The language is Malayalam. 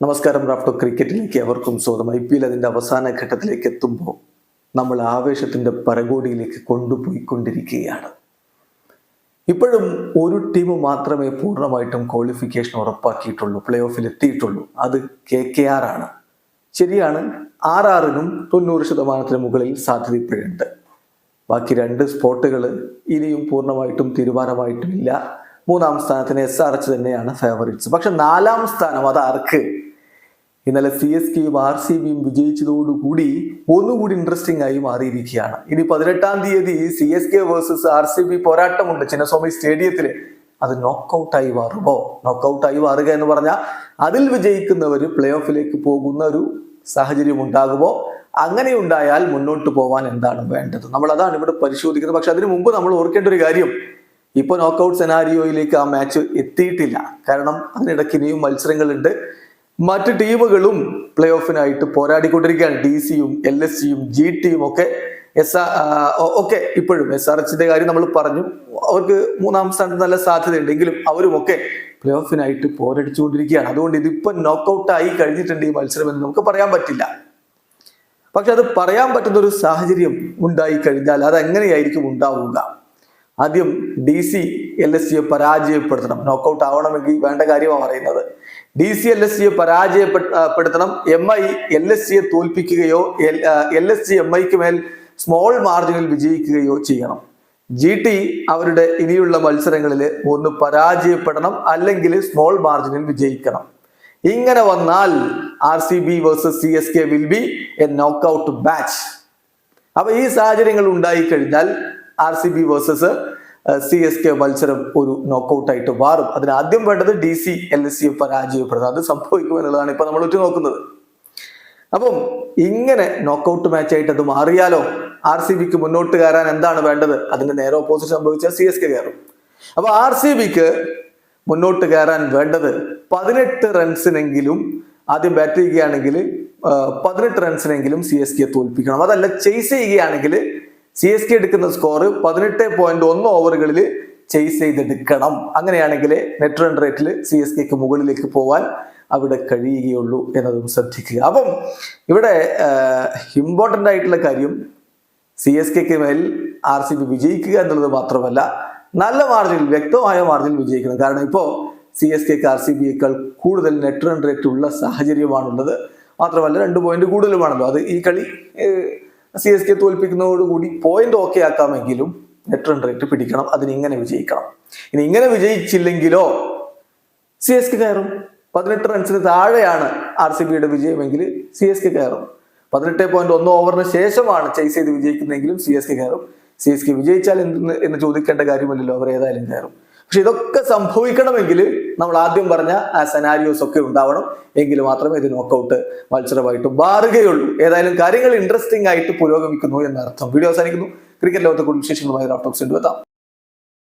നമസ്കാരം റാഫ്റ്റോ ക്രിക്കറ്റിലേക്ക് അവർക്കും സ്വാഗതം. ഐ പി എൽ അതിന്റെ അവസാന ഘട്ടത്തിലേക്ക് എത്തുമ്പോൾ നമ്മൾ ആവേശത്തിന്റെ പരകോടിയിലേക്ക് കൊണ്ടുപോയിക്കൊണ്ടിരിക്കുകയാണ്. ഇപ്പോഴും ഒരു ടീം മാത്രമേ പൂർണമായിട്ടും ക്വാളിഫിക്കേഷൻ ഉറപ്പാക്കിയിട്ടുള്ളൂ പ്ലേ ഓഫിൽ എത്തിയിട്ടുള്ളൂ. അത് കെ കെ ആർ ആണ്. ശരിയാണ് ആർ ആറിനും തൊണ്ണൂറ് ശതമാനത്തിന് മുകളിൽ സാധ്യത ഇപ്പോഴുണ്ട് ബാക്കി രണ്ട് സ്പോട്ടുകൾ ഇനിയും പൂർണമായിട്ടും തീരുമാനമായിട്ടും ഇല്ല മൂന്നാം സ്ഥാനത്തിന് എസ് ആർ എച്ച് തന്നെയാണ് ഫേവറിറ്റ്സ് പക്ഷെ നാലാം സ്ഥാനം അത് ആർക്ക്? ഇന്നലെ സി എസ് കെയും ആർ സി ബിയും വിജയിച്ചതോടുകൂടി ഒന്നുകൂടി ഇൻട്രസ്റ്റിംഗ് ആയി മാറിയിരിക്കുകയാണ്. ഇനി പതിനെട്ടാം തീയതി C S K versus R C B പോരാട്ടമുണ്ട് Chinnaswamy സ്റ്റേഡിയത്തിൽ അത് നോക്കൗട്ടായി മാറുമോ? നോക്കൗട്ടായി മാറുക എന്ന് പറഞ്ഞാൽ അതിൽ വിജയിക്കുന്നവർ പ്ലേ ഓഫിലേക്ക് പോകുന്ന ഒരു സാഹചര്യം ഉണ്ടാകുമോ? അങ്ങനെ ഉണ്ടായാൽ മുന്നോട്ട് പോവാൻ എന്താണ് വേണ്ടത്? നമ്മൾ അതാണ് ഇവിടെ പരിശോധിക്കുന്നത്. പക്ഷെ അതിനു മുമ്പ് നമ്മൾ ഓർക്കേണ്ട ഒരു കാര്യം. ഇപ്പോൾ നോക്കൗട്ട് സെനാരിയോയിലേക്ക് ആ മാച്ച് എത്തിയിട്ടില്ല. കാരണം അതിനിടയ്ക്ക് ഇനിയും മത്സരങ്ങളുണ്ട്. മറ്റ് ടീമുകളും പ്ലേ ഓഫിനായിട്ട് പോരാടിക്കൊണ്ടിരിക്കുകയാണ് ഡി സിയും എൽ എസ് സിയും ജി ടിയും ഒക്കെ. എസ് ഒക്കെ ഇപ്പോഴും. എസ് ആർ എച്ചിന്റെ കാര്യം നമ്മൾ പറഞ്ഞു. അവർക്ക് മൂന്നാം സ്ഥാനത്ത് നല്ല സാധ്യതയുണ്ടെങ്കിലും അവരുമൊക്കെ പ്ലേ ഓഫിനായിട്ട് പോരടിച്ചുകൊണ്ടിരിക്കുകയാണ്. അതുകൊണ്ട് ഇതിപ്പം നോക്കൗട്ട് ആയി കഴിഞ്ഞിട്ടുണ്ട് ഈ മത്സരം എന്ന് നമുക്ക് പറയാൻ പറ്റില്ല. പക്ഷെ അത് പറയാൻ പറ്റുന്ന ഒരു സാഹചര്യം ഉണ്ടായി കഴിഞ്ഞാൽ അത് എങ്ങനെയായിരിക്കും ഉണ്ടാവുക? ആദ്യം ഡി സി എൽ എസ് സിയെ പരാജയപ്പെടുത്തണം. നോക്കൗട്ട് ആവണമെങ്കിൽ വേണ്ട കാര്യമാണ് പറയുന്നത്. ഡി സി എൽ എസ് സിയെ പരാജയപ്പെടുത്തണം എം ഐ എൽ എസ് സിയെ തോൽപ്പിക്കുകയോ എൽ എസ് സി എം ഐക്ക് മേൽ സ്മോൾ മാർജിനിൽ വിജയിക്കുകയോ ചെയ്യണം. ജി ടി അവരുടെ ഇനിയുള്ള മത്സരങ്ങളിൽ ഒന്ന് പരാജയപ്പെടണം അല്ലെങ്കിൽ സ്മോൾ മാർജിനിൽ വിജയിക്കണം. ഇങ്ങനെ വന്നാൽ R C B versus C S K will be a knockout match അപ്പൊ ഈ സാഹചര്യങ്ങൾ ഉണ്ടായി കഴിഞ്ഞാൽ R C B versus C S K മത്സരം ഒരു നോക്കൗട്ട് ആയിട്ട് മാറും. അതിന് ആദ്യം വേണ്ടത് ഡി സി എൽ എസ് സിയെ പരാജയപ്പെടുന്നത് അത് സംഭവിക്കും എന്നുള്ളതാണ് ഇപ്പൊ നമ്മൾ നോക്കുന്നത് അപ്പം ഇങ്ങനെ നോക്കൗട്ട് മാച്ച് ആയിട്ട് അത് മാറിയാലോ? ആർ സി ബിക്ക് മുന്നോട്ട് കയറാൻ എന്താണ് വേണ്ടത്? അതിന്റെ നേരെ ഓപ്പോസിറ്റ് സംഭവിച്ചാൽ സി എസ് കെ കയറും. അപ്പൊ ആർ സി ബിക്ക് മുന്നോട്ട് കയറാൻ വേണ്ടത് പതിനെട്ട് റൺസിനെങ്കിലും ആദ്യം ബാറ്റ് ചെയ്യുകയാണെങ്കിൽ പതിനെട്ട് റൺസിനെങ്കിലും സി എസ് കെ തോൽപ്പിക്കണം. അതല്ല ചേസ് ചെയ്യുകയാണെങ്കിൽ സി എസ് കെ എടുക്കുന്ന സ്കോർ പതിനെട്ട് പോയിന്റ് ഒന്ന് ഓവറുകളിൽ ചേസ് ചെയ്തെടുക്കണം. അങ്ങനെയാണെങ്കിൽ നെറ്റ് റൺ റേറ്റിൽ സി എസ് കെക്ക് മുകളിലേക്ക് പോവാൻ അവിടെ കഴിയുകയുള്ളൂ എന്നതും ശ്രദ്ധിക്കുക. അപ്പം ഇവിടെ ഇമ്പോർട്ടന്റ് ആയിട്ടുള്ള കാര്യം സി എസ് കെക്ക് മേൽ ആർ സി ബി വിജയിക്കുക എന്നുള്ളത് മാത്രമല്ല നല്ല മാർജിനിൽ വ്യക്തമായ മാർജിനിൽ വിജയിക്കണം. കാരണം ഇപ്പോൾ സി എസ് കെക്ക് ആർ സി ബിയേക്കാൾ കൂടുതൽ നെറ്റ് റൺ റേറ്റ് ഉള്ള സാഹചര്യമാണുള്ളത്. മാത്രമല്ല രണ്ട് പോയിന്റ് കൂടുതലുമാണല്ലോ. അത് ഈ കളി സി എസ് കെ തോൽപ്പിക്കുന്നതോടുകൂടി പോയിന്റ് ഓക്കെ ആക്കാമെങ്കിലും നെറ്റ് റൺ റേറ്റ് പിടിക്കണം അതിന് ഇങ്ങനെ വിജയിക്കണം. ഇനി ഇങ്ങനെ വിജയിച്ചില്ലെങ്കിലോ സി എസ് കെ കയറും. പതിനെട്ട് റൺസിന് താഴെയാണ് ആർ സി ബിയുടെ വിജയമെങ്കിൽ സി എസ് കെ കയറും. പതിനെട്ട് പോയിന്റ് ഒന്ന് ഓവറിന് ശേഷമാണ് ചേസ് ചെയ്ത് വിജയിക്കുന്നതെങ്കിലും സി എസ് കെ കയറും. സി എസ് കെ വിജയിച്ചാൽ എന്തെന്ന് എന്ന് ചോദിക്കേണ്ട കാര്യമല്ലല്ലോ അവർ ഏതായാലും കയറും. പക്ഷെ ഇതൊക്കെ സംഭവിക്കണമെങ്കിൽ നമ്മൾ ആദ്യം പറഞ്ഞ ആ സെനാരിയോസ് ഒക്കെ ഉണ്ടാവണം. എങ്കിൽ മാത്രമേ ഇത് നോക്കൗട്ട് മത്സരമായിട്ട് മാറുകയുള്ളൂ. ഏതായാലും കാര്യങ്ങൾ ഇൻട്രസ്റ്റിംഗ് ആയിട്ട് പുരോഗമിക്കുന്നു എന്നർത്ഥം. വീഡിയോ അവസാനിക്കുന്നു. ക്രിക്കറ്റ് ലോകത്തെ കൂടുതൽ വിശേഷങ്ങളുമായി റാഫ്റ്റോക്സ് എത്താം.